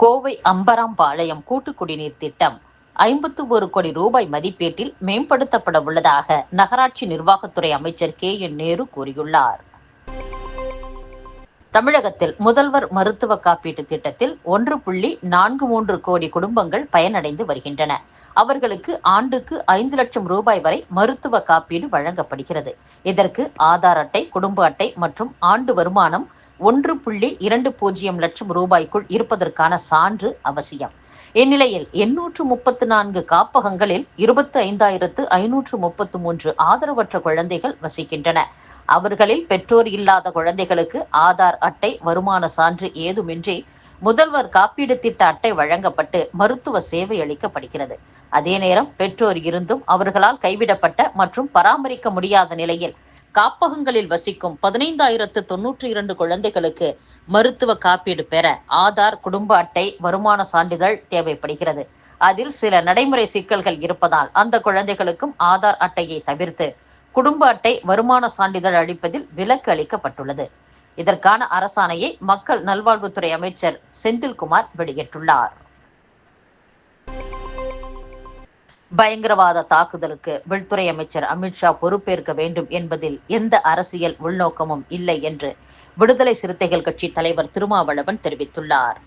கோவை அம்பராம்பாளையம் கூட்டு குடிநீர் திட்டம் ஐம்பத்து ஒரு கோடி ரூபாய் மதிப்பீட்டில் மேம்படுத்தப்பட உள்ளதாக நகராட்சி நிர்வாகத்துறை அமைச்சர் கே என் நேரு கூறியுள்ளார். தமிழகத்தில் முதல்வர் மருத்துவ காப்பீட்டு திட்டத்தில் ஒன்று புள்ளி நான்கு மூன்று கோடி குடும்பங்கள் பயனடைந்து வருகின்றன. அவர்களுக்கு ஆண்டுக்கு ஐந்து லட்சம் ரூபாய் வரை மருத்துவ காப்பீடு வழங்கப்படுகிறது. இதற்கு ஆதார் அட்டை குடும்ப அட்டை மற்றும் ஆண்டு வருமானம் ஒன்று புள்ளி இரண்டு பூஜ்ஜியம் லட்சம் ரூபாய்க்குள் இருப்பதற்கான சான்று அவசியம். இந்நிலையில் எண்ணூற்று முப்பத்து நான்கு காப்பகங்களில் இருபத்தி ஐந்தாயிரத்து ஐநூற்று முப்பத்து மூன்று ஆதரவற்ற குழந்தைகள் வசிக்கின்றன. அவர்களில் பெற்றோர் இல்லாத குழந்தைகளுக்கு ஆதார் அட்டை வருமான சான்று ஏதுமின்றி முதல்வர் காப்பீடு திட்ட அட்டை வழங்கப்பட்டு மருத்துவ சேவை அளிக்கப்படுகிறது. அதே நேரம் பெற்றோர் இருந்தும் அவர்களால் கைவிடப்பட்ட மற்றும் பராமரிக்க முடியாத நிலையில் காப்பகங்களில் வசிக்கும் பதினைந்தாயிரத்து தொன்னூற்றி இரண்டு குழந்தைகளுக்கு மருத்துவ காப்பீடு பெற ஆதார் குடும்ப அட்டை வருமான சான்றிதழ் தேவைப்படுகிறது. அதில் சில நடைமுறை சிக்கல்கள் இருப்பதால் அந்த குழந்தைகளுக்கும் ஆதார் அட்டையை தவிர்த்து குடும்ப அட்டை வருமான சான்றிதழ் அளிப்பதில் விலக்கு அளிக்கப்பட்டுள்ளது. இதற்கான அரசாணையை மக்கள் நல்வாழ்வுத்துறை அமைச்சர் செந்தில்குமார் வெளியிட்டுள்ளார். பயங்கரவாத தாக்குதலுக்கு உள்துறை அமைச்சர் அமித்ஷா பொறுப்பேற்க வேண்டும் என்பதில் எந்த அரசியல் உள்நோக்கமும் இல்லை என்று விடுதலை சிறுத்தைகள் கட்சி தலைவர் திருமாவளவன் தெரிவித்துள்ளார்.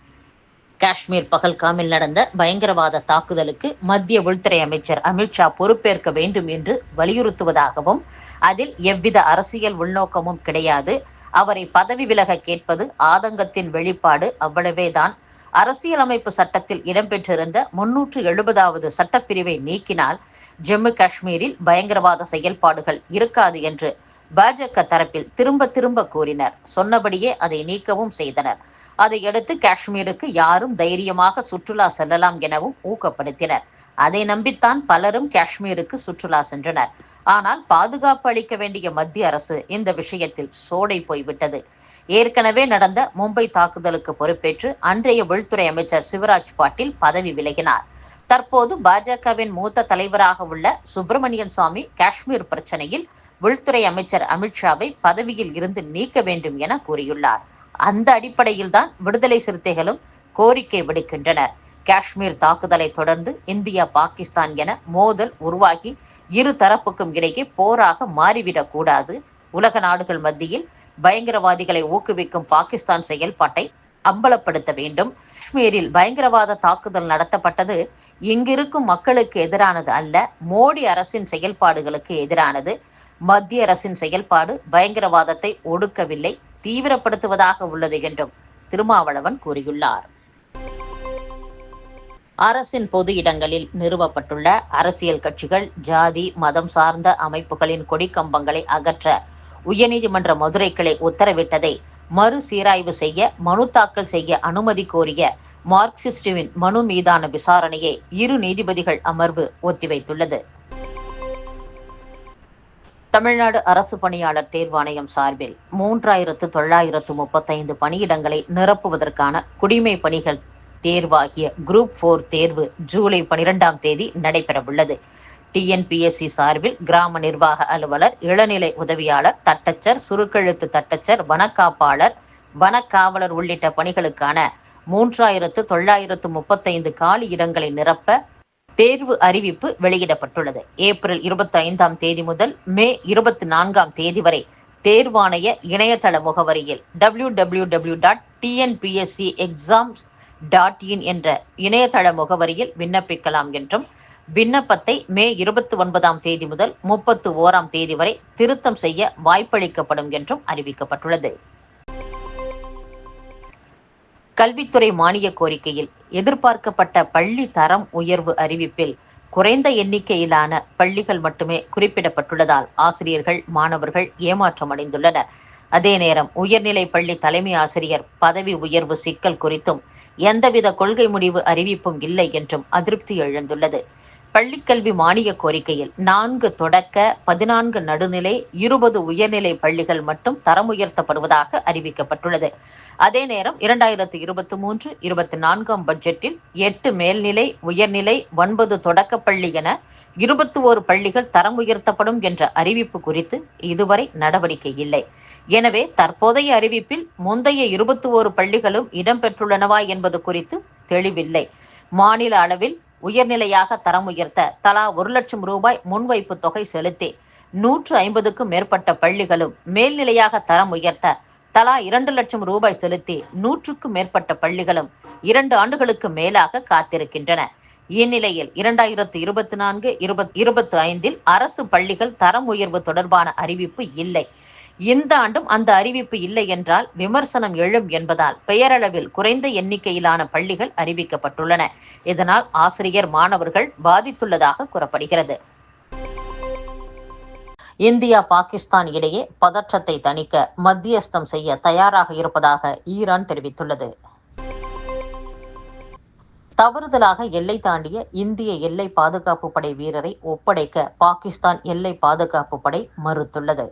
காஷ்மீர் பகல்காமில் நடந்த பயங்கரவாத தாக்குதலுக்கு மத்திய உள்துறை அமைச்சர் அமித்ஷா பொறுப்பேற்க வேண்டும் என்று வலியுறுத்துவதாகவும் அதில் எவ்வித அரசியல் உள்நோக்கமும் கிடையாது. அவரை பதவி விலக கேட்பது ஆதங்கத்தின் வெளிப்பாடு அவ்வளவேதான். அரசியலமைப்பு சட்டத்தில் இடம்பெற்றிருந்த முன்னூற்று எழுபதாவது சட்டப்பிரிவை நீக்கினால் ஜம்மு காஷ்மீரில் பயங்கரவாத செயல்பாடுகள் இருக்காது என்று பாஜக தரப்பில் திரும்ப திரும்ப கூறினர். சொன்னபடியே அதை நீக்கவும் செய்தனர். அதையடுத்து காஷ்மீருக்கு யாரும் தைரியமாக சுற்றுலா செல்லலாம் எனவும் ஊக்கப்படுத்தினர். அதை நம்பித்தான் பலரும் காஷ்மீருக்கு சுற்றுலா சென்றனர். ஆனால் பாதுகாப்பு அளிக்க வேண்டிய மத்திய அரசு இந்த விஷயத்தில் சோடை போய்விட்டது. ஏற்கனவே நடந்த மும்பை தாக்குதலுக்கு பொறுப்பேற்று அன்றைய உள்துறை அமைச்சர் சிவராஜ் பாட்டீல் பதவி விலகினார். தற்போது பாஜகவின் மூத்த தலைவராக உள்ள சுப்பிரமணியன் சுவாமி காஷ்மீர் பிரச்சனையில் உள்துறை அமைச்சர் அமித்ஷாவை பதவியில் இருந்து நீக்க வேண்டும் என கூறியுள்ளார். அந்த அடிப்படையில் தான் விடுதலை சிறுத்தைகளும் கோரிக்கை விடுக்கின்றனர். காஷ்மீர் தாக்குதலை தொடர்ந்து இந்தியா பாகிஸ்தான் என மோதல் உருவாகி இரு தரப்புக்கும் இடையே போராக மாறிவிடக் கூடாது உலக நாடுகள் மத்தியில் பயங்கரவாதிகளை ஊக்குவிக்கும் பாகிஸ்தான் செயல்பாட்டை அம்பலப்படுத்த வேண்டும். காஷ்மீரில் பயங்கரவாத தாக்குதல் நடத்தப்பட்டது இங்கிருக்கும் மக்களுக்கு எதிரானது அல்ல மோடி அரசின் செயல்பாடுகளுக்கு எதிரானது. மத்திய அரசின் செயல்பாடு பயங்கரவாதத்தை ஒடுக்கவில்லை தீவிரப்படுத்துவதாக உள்ளது என்றும் திருமாவளவன் கூறியுள்ளார். அரசின் பொது இடங்களில் நிறுவப்பட்டுள்ள அரசியல் கட்சிகள் ஜாதி மதம் சார்ந்த அமைப்புகளின் கொடிக்கம்பங்களை அகற்ற உயர்நீதிமன்ற மதுரை கிளை உத்தரவிட்டதை மறுசீராய்வு செய்ய மனு தாக்கல் செய்ய அனுமதி கோரிய மார்க்சிஸ்டுவின் மனு மீதான விசாரணையை இரு நீதிபதிகள் அமர்வு ஒத்திவைத்துள்ளது. தமிழ்நாடு அரசு பணியாளர் தேர்வாணையம் சார்பில் மூன்றாயிரத்து தொள்ளாயிரத்து முப்பத்தைந்து பணியிடங்களை நிரப்புவதற்கான குடிமை பணிகள் தேர்வாகிய குரூப் போர் தேர்வு ஜூலை பனிரெண்டாம் தேதி நடைபெறவுள்ளது. டிஎன்பிஎஸ்சி சார்பில் கிராம நிர்வாக அலுவலர் இளநிலை உதவியாளர் தட்டச்சர் சுருக்கெழுத்து தட்டச்சர் வனக்காப்பாளர் வனக்காவலர் உள்ளிட்ட பணிகளுக்கான மூன்றாயிரத்து தொள்ளாயிரத்து முப்பத்தைந்து காலி இடங்களை நிரப்ப தேர்வு அறிவிப்பு வெளியிடப்பட்டுள்ளது. ஏப்ரல் இருபத்தி ஐந்தாம் தேதி முதல் மே இருபத்தி நான்காம் தேதி வரை தேர்வாணைய இணையதள முகவரியில் W W W dot TNPSC exams dot in என்ற இணையதள முகவரியில் விண்ணப்பிக்கலாம் என்றும் விண்ணப்பத்தை மே இருபத்தி ஒன்பதாம் தேதி முதல் முப்பத்து ஓராம் தேதி வரை திருத்தம் செய்ய வாய்ப்பளிக்கப்படும் என்றும் அறிவிக்கப்பட்டுள்ளது. கல்வித்துறை மானிய கோரிக்கையில் எதிர்பார்க்கப்பட்ட பள்ளி தரம் உயர்வு அறிவிப்பில் குறைந்த எண்ணிக்கையிலான பள்ளிகள் மட்டுமே குறிப்பிடப்பட்டுள்ளதால் ஆசிரியர்கள் மாணவர்கள் ஏமாற்றம் அடைந்துள்ளனர் அதே நேரம் உயர்நிலை பள்ளி தலைமை ஆசிரியர் பதவி உயர்வு சிக்கல் குறித்தும் எந்தவித கொள்கை முடிவு அறிவிப்பும் இல்லை என்றும் அதிருப்தி எழுந்துள்ளது. பள்ளிக்கல்வி மானிய கோரிக்கையில் நான்கு தொடக்க பதினான்கு நடுநிலை இருபது உயர்நிலை பள்ளிகள் மட்டும் தரம் உயர்த்தப்படுவதாக அறிவிக்கப்பட்டுள்ளது. அதே நேரம் இரண்டாயிரத்து இருபத்தி மூன்று இருபத்தி நான்காம் பட்ஜெட்டில் எட்டு மேல்நிலை உயர்நிலை ஒன்பது தொடக்கப்பள்ளி என இருபத்தி ஓரு பள்ளிகள் தரம் உயர்த்தப்படும் என்ற அறிவிப்பு குறித்து இதுவரை நடவடிக்கை இல்லை. எனவே தற்போதைய அறிவிப்பில் முந்தைய இருபத்தி ஓரு பள்ளிகளும் இடம்பெற்றுள்ளனவா என்பது குறித்து தெளிவில்லை. மாநில அளவில் உயர்நிலையாக தரம் உயர்த்த தலா ஒரு லட்சம் ரூபாய் முன்வைப்பு தொகை செலுத்தி நூற்று ஐம்பதுக்கும் மேற்பட்ட பள்ளிகளும் மேல்நிலையாக தரம் உயர்த்த தலா இரண்டு லட்சம் ரூபாய் செலுத்தி நூற்றுக்கும் மேற்பட்ட பள்ளிகளும் இரண்டு ஆண்டுகளுக்கு மேலாக காத்திருக்கின்றன. இந்நிலையில் இரண்டாயிரத்து இருபத்தி நான்கு இருபத் இருபத்தி ஐந்தில் அரசு பள்ளிகள் தரம் உயர்வு தொடர்பான அறிவிப்பு இல்லை. இந்த ஆண்டும் அந்த அறிவிப்பு இல்லை என்றால் விமர்சனம் எழும் என்பதால் பெயரளவில் குறைந்த எண்ணிக்கையிலான பள்ளிகள் அறிவிக்கப்பட்டுள்ளன. இதனால் ஆசிரியர் மாணவர்கள் பாதித்துள்ளதாக கூறப்படுகிறது. இந்தியா பாகிஸ்தான் இடையே பதற்றத்தை தணிக்க மத்தியஸ்தம் செய்ய தயாராக இருப்பதாக ஈரான் தெரிவித்துள்ளது. தவறுதலாக எல்லை தாண்டிய இந்திய எல்லை பாதுகாப்பு படை வீரரை ஒப்படைக்க பாகிஸ்தான் எல்லை பாதுகாப்பு படை மறுத்துள்ளது.